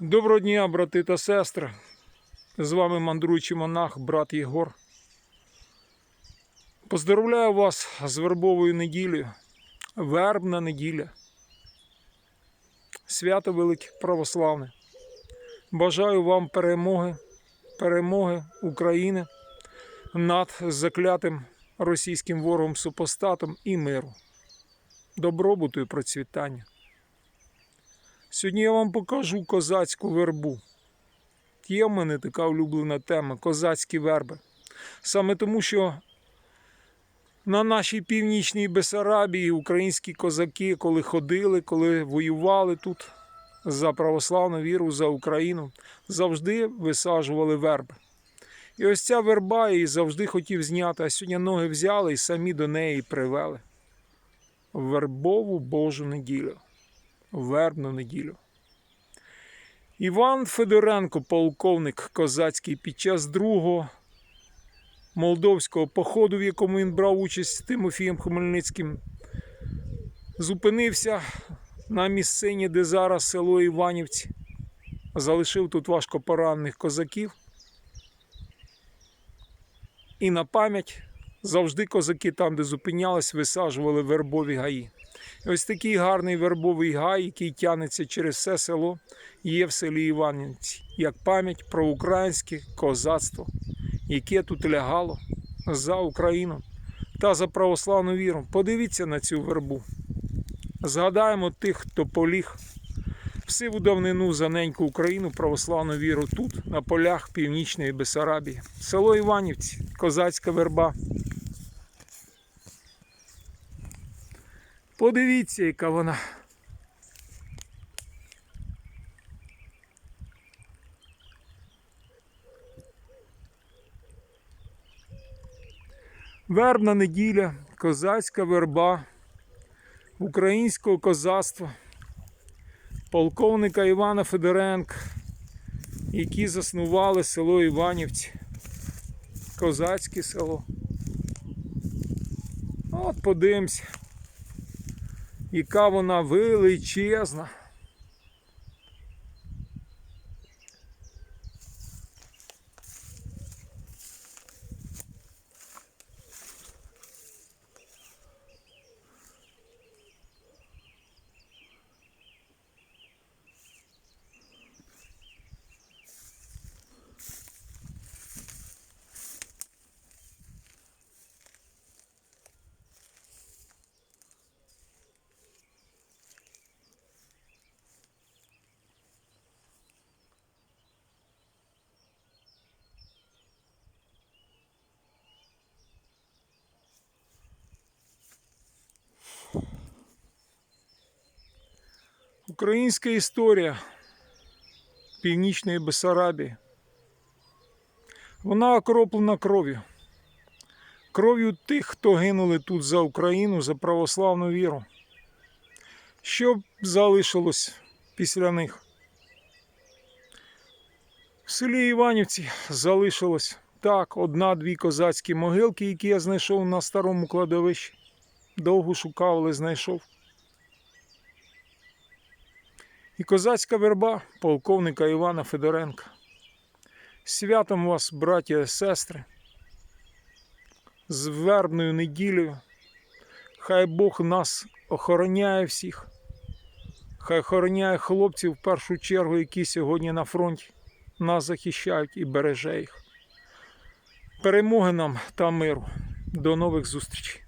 Доброго дня, брати та сестри. З вами мандруючий монах, брат Єгор. Поздоровляю вас з вербовою неділею. Вербна неділя. Свято велике православне. Бажаю вам перемоги, перемоги України над заклятим російським ворогом супостатом і миру, добробуту і процвітання. Сьогодні я вам покажу козацьку вербу. Є в мене така улюблена тема козацькі верби. Саме тому, що на нашій північній Бесарабії українські козаки, коли ходили, коли воювали тут за православну віру, за Україну, завжди висаджували верби. І ось ця верба її завжди хотів зняти, а сьогодні ноги взяли і самі до неї привели. Вербову Божу неділю вербну неділю. Іван Федоренко, полковник козацький, під час другого молдовського походу, в якому він брав участь з Тимофієм Хмельницьким, зупинився на місцині, де зараз село Іванівці, залишив тут важко поранених козаків. І на пам'ять завжди козаки там, де зупинялись, висаджували вербові гаї. Ось такий гарний вербовий гай, який тягнеться через все село, є в селі Іванівці, як пам'ять про українське козацтво, яке тут лягало за Україну та за православну віру. Подивіться на цю вербу. Згадаємо тих, хто поліг в давнину за неньку Україну, православну віру тут, на полях Північної Бесарабії. Село Іванівці, козацька верба. Подивіться, яка вона. Вербна неділя, козацька верба українського козацтва, полковника Івана Федоренка, які заснували село Іванівці, козацьке село. От подивимося яка вона величезна. Українська історія Північної Бесарабії. Вона окроплена кров'ю. Кров'ю тих, хто гинули тут за Україну, за православну віру. Що б залишилось після них? В селі Іванівці залишилось так, одна-дві козацькі могилки, які я знайшов на старому кладовищі. Довго шукав, але знайшов. І козацька верба полковника Івана Федоренка. Святом вас, браті і сестри, з вербною неділею. Хай Бог нас охороняє всіх, хай охороняє хлопців в першу чергу, які сьогодні на фронті нас захищають і береже їх. Перемоги нам та миру. До нових зустрічей.